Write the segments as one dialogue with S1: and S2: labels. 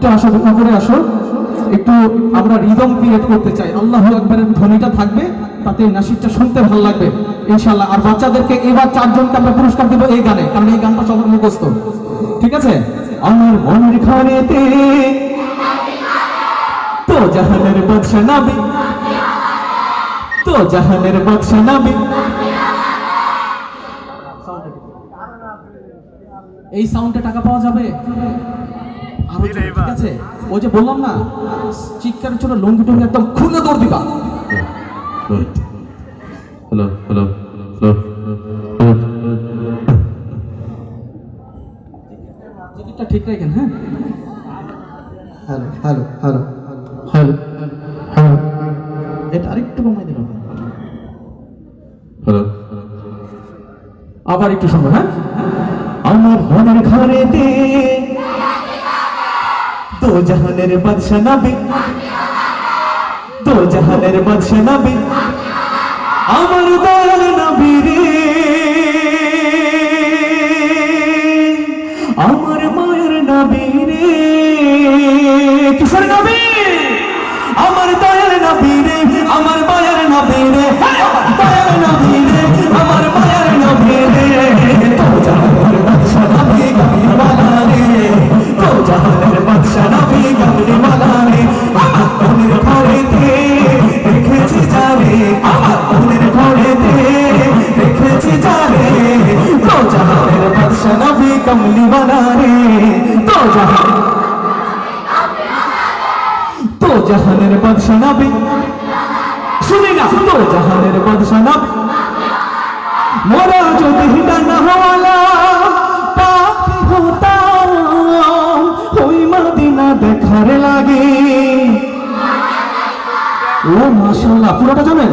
S1: একটু আসো, দেখা করে আসো। একটু আমরা রিদম ক্রিয়েট করতে চাই। আল্লাহ একবারের ধ্বনিটা থাকবে, তাতে নাসিরটা শুনতে ভালো লাগবে। ইনশাল্লাহ আর বাচ্চাদেরকে এবার চারজনকে আমরা পুরস্কার দেবো এই গানে, কারণ এই গানটা সবার মুখস্থ। ঠিক আছে? আমার মনের ঘরেতে তো জাহানের বাদশা নাবি তো জাহানের বাদশা নাবি এই সাউন্ডে টাকা পাওয়া যাবে? ঠিক আছে? ওই যে বললাম না চিৎকারের ছোট লঙ্গি টঙ্গি একদম খুলে দৌড় দিবা।
S2: হ্যালো হ্যালো হ্যালো
S1: জিনিসটা ঠিক রাখেন হ্যাঁ? Hello hello hello hello hello এটা আরেকটু কমাই দিলাম
S2: হ্যালো
S1: আবার একটু সময় হ্যাঁ? আমার মনের ঘরেতে দো জাহানের বাদশা নবী। দো জাহানের বাদশা নবী। আমার দয়াল নবী রে। আমার মায়ের নবী রে। কিসের নবী, আমার দয়াল নবী রে, আমার মায়ের নবী রে। দয়াল নবী রে, আমার মায়ের নবী রে। তো জাহানের তো জাহানের বাদশা নবী। শুনি না, তো জাহানের বাদশা নবী। মোরা যদি ডানা হওয়ালা, পাখি হতাম, ওই দেখার লাগে। ও মাশাআল্লাহ, পুরোটা জানেন?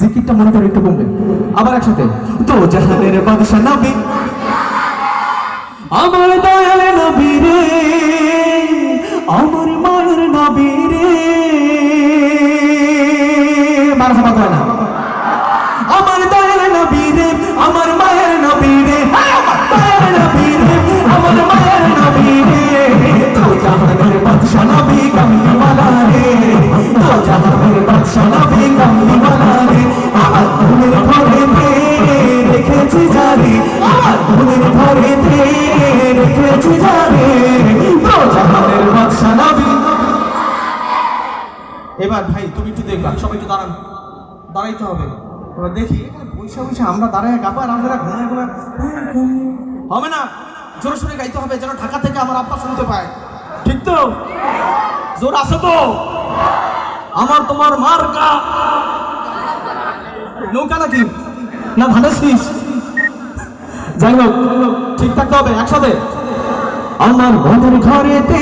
S1: জিকিরটা মনে করে একটু কমবে। আবার একসাথে। তো জাহানের বাদশা নবী। আমার দয়ালে নবী রে। রেখেছি জারি। আমার মনের ঘরেতে রেখেছি জারি। তো জাহানের বাদশা নবী।
S3: এবার ভাই, তুমি একটু দেখবা, সবাই একটু দাঁড়ান। দাঁড়াইতে হবে। এবার দেখি বৈশা বৈশা আমরা দাঁড়ায় গাবো আমরা ঘুমায় ঘুমায় হবে না। জোরে সোরে গাইতে হবে, যেন ঢাকা থেকে আমার আব্বা শুনতে পায়। ঠিক তো? জোর আছে তো? আমার তোমার মার কা নৌকা নাকি? না ধানের শীষ
S1: যাই হোক, ঠিক থাকতে হবে, একসাথে। আমার মনের ঘরেতে।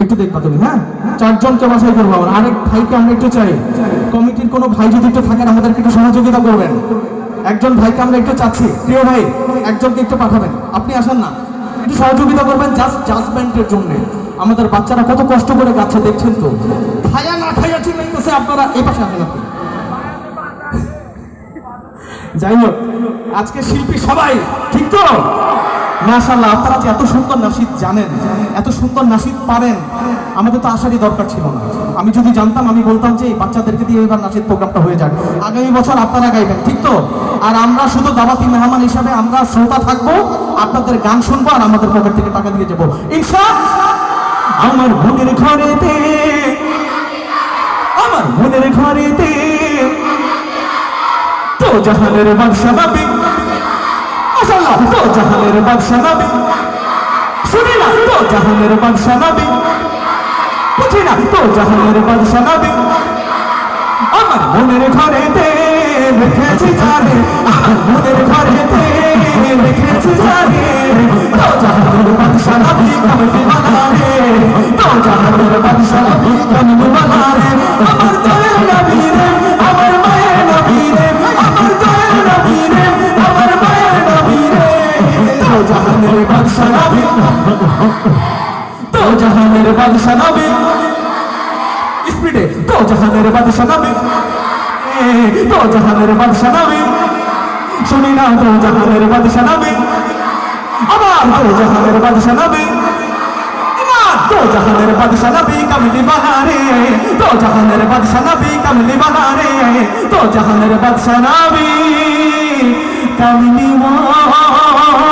S1: একটু দেখবা তুমি হ্যাঁ? চারজনকে বাছাই করব আমার। আরেক ভাইকে আমরা একটু চাই। কমিটির কোনো ভাই যদি একটু থাকেন আমাদেরকে একটু সহযোগিতা করবেন। একজন ভাইকে আমরা একটু চাচ্ছি। প্রিয় ভাই, একজনকে একটু পাঠাবেন। আপনি আসেন না। একটু সহযোগিতা করবেন জাস্ট জাজমেন্টের জন্য। আমাদের বাচ্চারা কত কষ্ট করে গাছে দেখছেন তো? খায়া না খায়া ঠিক আপনারা এই পাশে আসেন আপনি। যাই হোক আজকে শিল্পী সবাই, ঠিক তো? মাশাল্লাহ আপনারা যে এত সুন্দর নাসিদ জানেন, এত সুন্দর নাসিদ পারেন, আমাদের তো আসারই দরকার ছিল না। আমি যদি জানতাম, আমি বলতাম যে বাচ্চাদেরকে দিয়ে এবার নাসিদ প্রোগ্রামটা হয়ে যাক। আগামী বছর আপনারা গাইবেন, ঠিক তো? আর আমরা শুধু দাবাতি মেহমান হিসাবে আমরা শ্রোতা থাকব, আপনাদের গান শুনব আর আমাদের পকেট থেকে টাকা দিয়ে যাব। আমার ঘরেতে আমার ঘরেতে জাহানের বাদশা নবী মাশাআল্লাহ তো জাহানের বাদশা নবী শুনি না তো জাহানের বাদশা নবী বুঝি না তো জাহানের বাদশা নবী আমার মনের ঘরেতে রেখেছি জানে আমার মনের ঘরেতে রেখেছি জানে তো জাহানের বাদশা নবী কমলি বানা রে তো জাহানের বাদশা নবী কমলি বানা তো জাহানের বাদশা নবী স্পিডে তো জাহানের বাদশা নবী তো জাহানের বাদশা নবী শুনি না তো জাহানের বাদশা নবী আবার তো জাহানের বাদশা নবী তো জাহানের বাদশা নবী কামলি বাহারে। তো জাহানের বাদশা নবী কামলি বাহারে। তো জাহানের বাদশা নবী কামলি বাহারে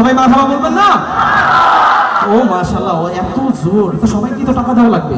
S1: সবাই মাথা বলবেন না? ও মাশাল্লাহ ও এত জোর। তো সবাই কি তো টাকা দেওয়া লাগবে।